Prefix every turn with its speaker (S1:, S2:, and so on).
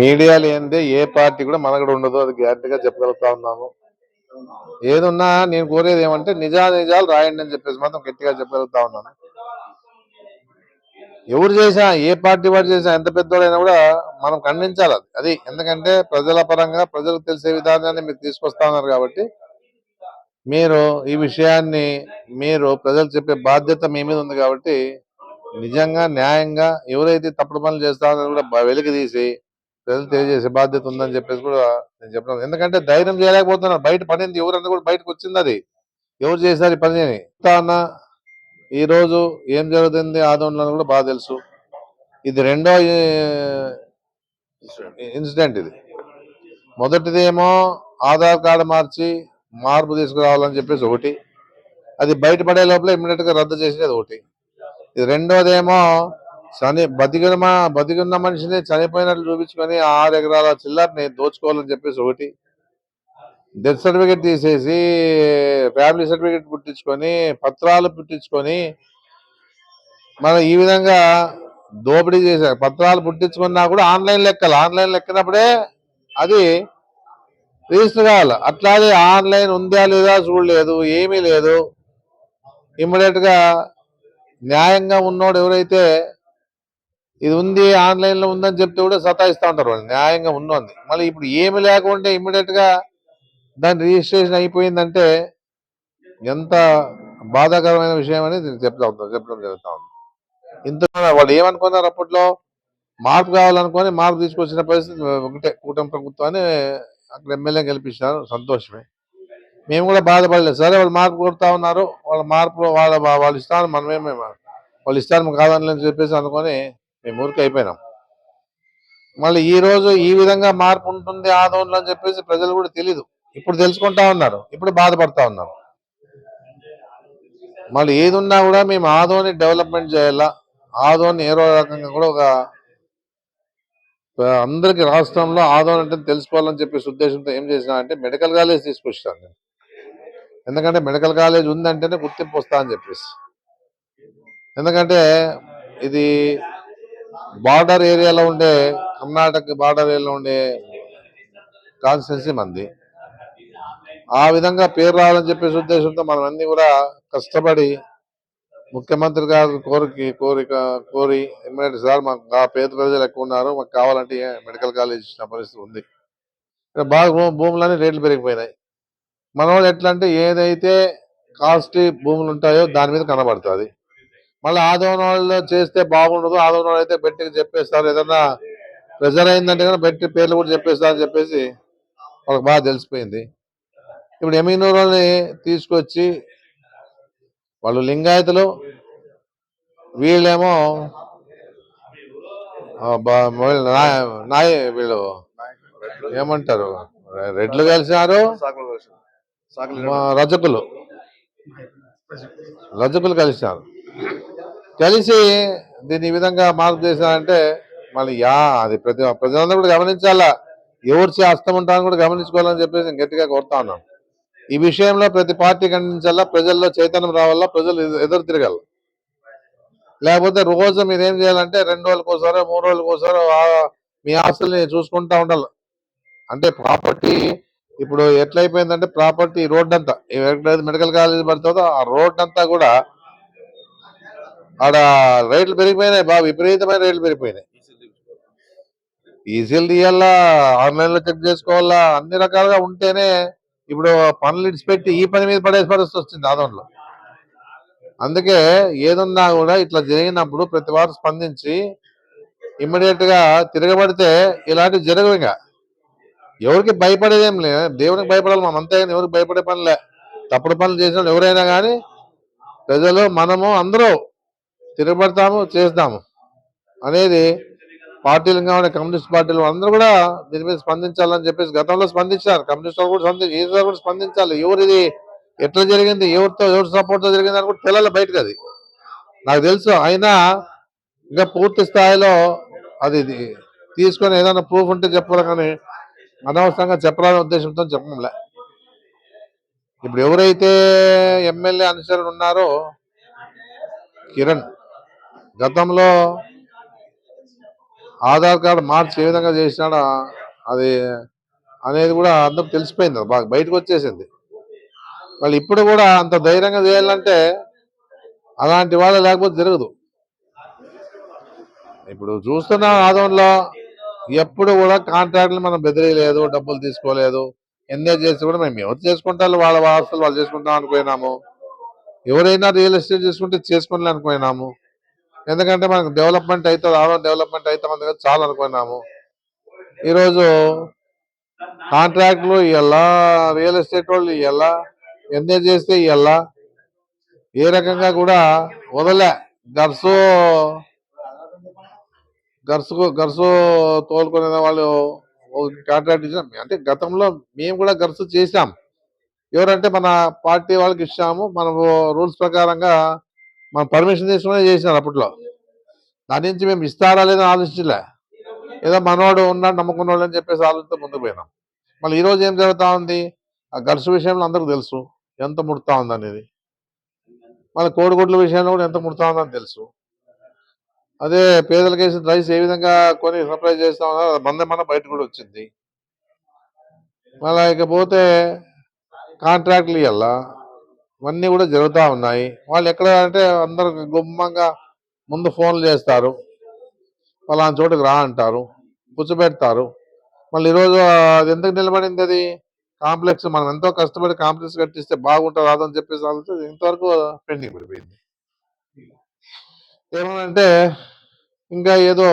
S1: Media లేనిదే ఏ party కూడా మనగడ ఉండదు అది గ్యారంటీగా చెప్పగలుగుతా ఉన్నాను ఏదున్నా నేను కోరేది ఏమంటే నిజా నిజాలు రాయండి అని చెప్పేసి మాత్రం గట్టిగా చెప్పగలుగుతా ఉన్నాను. ఎవరు చేసినా ఏ పార్టీ వాడు చేసినా ఎంత పెద్దోడైనా కూడా మనం ఖండించాలి అది. అది ఎందుకంటే ప్రజల పరంగా ప్రజలకు తెలిసే విధానాన్ని మీరు తీసుకొస్తా ఉన్నారు కాబట్టి మీరు ఈ విషయాన్ని మీరు ప్రజలు చెప్పే బాధ్యత మీ మీద ఉంది కాబట్టి నిజంగా న్యాయంగా ఎవరైతే తప్పుడు పనులు చేస్తారో కూడా వెలికి తీసి ప్రజలు తెలియజేసే బాధ్యత ఉందని చెప్పేసి కూడా నేను చెప్పడం. ఎందుకంటే ధైర్యం చేయలేకపోతున్నారు. బయట పడింది ఎవరన్నా కూడా బయటకు వచ్చింది అది. ఎవరు చేశారు ఈ పని అని. ఈ రోజు ఏం జరుగుతుంది? ఆందోళన కూడా బాగా తెలుసు. ఇది రెండో ఇన్సిడెంట్ ఇది. మొదటిదేమో ఆధార్ కార్డు మార్చి మార్పు తీసుకురావాలని చెప్పేసి ఒకటి. అది బయటపడే లోపల ఇమ్మీడియట్గా రద్దు చేసేది ఒకటి. రెండోదేమో చని బతికిన మా- బతికున్న మనిషిని చనిపోయినట్లు చూపించుకొని ఆరు ఎకరాల చిల్లర్ని దోచుకోవాలని చెప్పేసి ఒకటి. డెత్ సర్టిఫికేట్ తీసేసి ఫ్యామిలీ సర్టిఫికేట్ పుట్టించుకొని పత్రాలు పుట్టించుకొని మనం ఈ విధంగా దోపిడీ చేశారు. పత్రాలు పుట్టించుకున్నా కూడా ఆన్లైన్ లెక్కలు ఆన్లైన్ లెక్కినప్పుడే అది రిజిస్టర్ కావాలి. అట్లాగే ఆన్లైన్ ఉందా లేదా చూడలేదు ఏమీ లేదు. ఇమ్మీడియట్గా న్యాయంగా ఉన్నోడు ఎవరైతే ఇది ఉంది ఆన్లైన్లో ఉందని చెప్తే కూడా సతాయిస్తూ ఉంటారు వాళ్ళు న్యాయంగా ఉన్నోంది మళ్ళీ ఇప్పుడు ఏమి లేకుంటే ఇమ్మీడియట్గా దాని రిజిస్ట్రేషన్ అయిపోయిందంటే ఎంత బాధాకరమైన విషయం అని చెప్తా ఉంటాను చెప్పడం జరుగుతూ ఉంది. ఇంత వాళ్ళు ఏమనుకున్నారు అప్పట్లో? మార్పు కావాలనుకొని మార్పు తీసుకొచ్చిన పరిస్థితి ఒకటే కూటమి ప్రభుత్వాన్ని అక్కడ ఎమ్మెల్యే గెలిపించినారు సంతోషమే. మేము కూడా బాధపడలేదు. సరే వాళ్ళు మార్పు కొడతా ఉన్నారు. వాళ్ళ మార్పు వాళ్ళ వాళ్ళు ఇస్తాను మనమేమే వాళ్ళు ఇస్తాను కాదని చెప్పేసి అనుకొని మేము ఊరికి అయిపోయినాం. మళ్ళీ ఈ రోజు ఈ విధంగా మార్పు ఉంటుంది ఆందోళన అని చెప్పేసి ప్రజలు కూడా తెలీదు. ఇప్పుడు తెలుసుకుంటా ఉన్నారు. ఇప్పుడు బాధపడతా ఉన్నారు. మళ్ళీ ఏది ఉన్నా కూడా మేము ఆదోని డెవలప్మెంట్ చేయాలా? ఆదోని ఏదో రకంగా కూడా ఒక అందరికి రాష్ట్రంలో ఆదోని అంటే తెలుసుకోవాలని చెప్పేసి ఉద్దేశంతో ఏం చేసినా అంటే మెడికల్ కాలేజ్ తీసుకొచ్చాను నేను. ఎందుకంటే మెడికల్ కాలేజ్ ఉందంటేనే గుర్తింపు వస్తా అని చెప్పేసి. ఎందుకంటే ఇది బార్డర్ ఏరియాలో ఉండే కర్ణాటక బార్డర్ ఏరియాలో ఉండే కాన్స్టిట్యున్సీ మంది. ఆ విధంగా పేరు రావాలని చెప్పేసి ఉద్దేశంతో మనం అన్ని కూడా కష్టపడి ముఖ్యమంత్రి గారు కోరిక కోరిక కోరి ఎమ్మెల్యే సార్ మాకు ఆ పేద ప్రజలు ఎక్కువ ఉన్నారు మాకు కావాలంటే మెడికల్ కాలేజ్ ఇచ్చిన పరిస్థితి ఉంది. ఇక్కడ బాగా భూములన్నీ రేట్లు పెరిగిపోయినాయి. మన వాళ్ళు ఎట్లా అంటే ఏదైతే కాస్ట్లీ భూములు ఉంటాయో దాని మీద కనబడుతుంది. మళ్ళీ ఆదోన వాళ్ళు చేస్తే బాగుండదు ఆదోన వాళ్ళు అయితే బెట్టికి చెప్పేస్తారు ఏదన్నా ప్రెజర్ అయిందంటే కానీ బెట్టి పేర్లు కూడా చెప్పేస్తారు అని చెప్పేసి వాళ్ళకి బాగా తెలిసిపోయింది. ఇప్పుడు ఎమీనూరు తీసుకొచ్చి వాళ్ళు లింగాయతులు వీళ్ళేమో నాయ వీళ్ళు ఏమంటారు? రెడ్లు కలిసినారు. మా రజకులు. రజకులు కలిసినారు కలిసి దీన్ని ఈ విధంగా మార్పు చేశారంటే మళ్ళీ యా అది ప్రతి ప్రజలందరూ కూడా గమనించాలా? ఎవరు చే హస్తం ఉంటారని కూడా గమనించుకోవాలని చెప్పేసి నేను గట్టిగా కోరుతా ఉన్నాను. ఈ విషయంలో ప్రతి పార్టీ ఖండించాలా ప్రజల్లో చైతన్యం రావాలా? ప్రజలు ఎదు- ఎదురు తిరగాల? లేకపోతే రోజు మీరు ఏం చేయాలంటే రెండు రోజులకోసారో మూడు రోజులకోసారో మీ ఆస్తుల్ని చూసుకుంటా ఉండాలి. అంటే ప్రాపర్టీ ఇప్పుడు ఎట్లయిపోయిందంటే ప్రాపర్టీ రోడ్ అంతా ఎక్కడైతే మెడికల్ కాలేజ్ పడుతుందో ఆ రోడ్ అంతా కూడా ఆడ రేట్లు పెరిగిపోయినాయి బాగా విపరీతమైన రేట్లు పెరిగిపోయినాయి. ఈజీలు తీయాలా ఆన్లైన్లో చెక్ చేసుకోవాలా అన్ని రకాలుగా ఉంటేనే ఇప్పుడు పనులు ఇడిచిపెట్టి ఈ పని మీద పడే పరిస్థితి వస్తుంది ఆదంలో అందుకే ఏదున్నా కూడా ఇట్లా జరిగినప్పుడు ప్రతి వారు స్పందించి ఇమ్మీడియట్గా తిరగబడితే ఇలాంటివి జరగవు ఇంకా. ఎవరికి భయపడేదేం లే దేవునికి భయపడాలి మనం అంతే కానీ ఎవరికి భయపడే పనిలే తప్పుడు పనులు చేసిన వాళ్ళు ఎవరైనా కానీ ప్రజలు మనము అందరూ తిరగబడతాము చేస్తాము. అనేది పార్టీలు కావాలి కమ్యూనిస్ట్ పార్టీలు అందరూ కూడా దీని మీద స్పందించాలని చెప్పేసి గతంలో స్పందించారు. కమ్యూనిస్ట్ వాళ్ళు కూడా స్పందించి ఈసారి కూడా స్పందించాలి. ఎవరిది ఎట్లా జరిగింది ఎవరితో ఎవరి సపోర్ట్తో జరిగింది అని కూడా పిల్లలు బయటకు అది. నాకు తెలుసు అయినా ఇంకా పూర్తి స్థాయిలో అది ఇది తీసుకొని ఏదైనా ప్రూఫ్ ఉంటే చెప్పాలి కానీ అనవసరంగా చెప్పాలనే ఉద్దేశంతో చెప్పంలే. ఇప్పుడు ఎవరైతే ఎమ్మెల్యే అనుచరులు ఉన్నారో కిరణ్ గతంలో ఆధార్ కార్డు మార్చి ఏ విధంగా చేసినాడో అది అనేది కూడా అందరూ తెలిసిపోయింది బాగా బయటకు వచ్చేసింది. వాళ్ళు ఇప్పుడు కూడా అంత ధైర్యంగా చేయాలంటే అలాంటి వాళ్ళు లేకపోతే జరగదు. ఇప్పుడు చూస్తున్న ఆదంలో ఎప్పుడు కూడా కాంట్రాక్ట్లు మనం బెదిరేయలేదు డబ్బులు తీసుకోలేదు. ఎంజాయ్ చేసి కూడా మేము ఎవరు చేసుకుంటారు? వాళ్ళ వారసులు వాళ్ళు చేసుకుంటాం అనుకున్నాము. ఎవరైనా రియల్ ఎస్టేట్ చేసుకుంటే చేసుకోవాలి అనుకున్నాము. ఎందుకంటే మనకు డెవలప్మెంట్ అయితే ఆరో డెవలప్మెంట్ అయితే మన దగ్గర చాలా అనుకున్నాము. ఈరోజు కాంట్రాక్ట్లు ఎలా రియల్ ఎస్టేట్ వాళ్ళు ఇవ్వాలా ఎంజాయ్ చేస్తే ఎలా ఏ రకంగా కూడా వదలే. గర్సు గర్సు గర్సు తోలుకునే వాళ్ళు కాంట్రాక్ట్ ఇచ్చిన అంటే గతంలో మేము కూడా గర్సు చేసాం ఎవరంటే మన పార్టీ వాళ్ళకి ఇచ్చాము. మన రూల్స్ ప్రకారంగా మనం పర్మిషన్ తీసుకునే చేసినారు అప్పట్లో. దాని నుంచి మేము ఇస్తారా లేదని ఆలోచించలే. ఏదో మనవాడు ఉన్నాడు నమ్ముకున్నవాడు అని చెప్పేసి ఆలోచనతో ముందుకు పోయినాం. మళ్ళీ ఈరోజు ఏం జరుగుతూ ఉంది? ఆ గర్సు విషయంలో అందరికి తెలుసు. ఎంత ముడతా ఉంది అనేది మళ్ళీ కోడిగుడ్ల విషయంలో కూడా ఎంత ముడతా ఉందని తెలుసు. అదే పేదలకు వేసిన రైస్ ఏ విధంగా కొని సప్లై చేస్తామన్నా మందే మన బయట కూడా వచ్చింది. మళ్ళీ ఇకపోతే కాంట్రాక్ట్లు ఇవ్వాలా ఇవన్నీ కూడా జరుగుతూ ఉన్నాయి. వాళ్ళు ఎక్కడ అంటే అందరు గుమ్మంగా ముందు ఫోన్లు చేస్తారు. పలానా చోటుకు రా అంటారు. కూర్చోబెడతారు. మళ్ళీ ఈరోజు అది ఎందుకు నిలబడింది అది? కాంప్లెక్స్ మనం ఎంతో కష్టపడి కాంప్లెక్స్ కట్టిస్తే బాగుంటుంది రాదని చెప్పేసి ఆలోచన ఇంతవరకు పెండింగ్ పడిపోయింది. ఏమనంటే ఇంకా ఏదో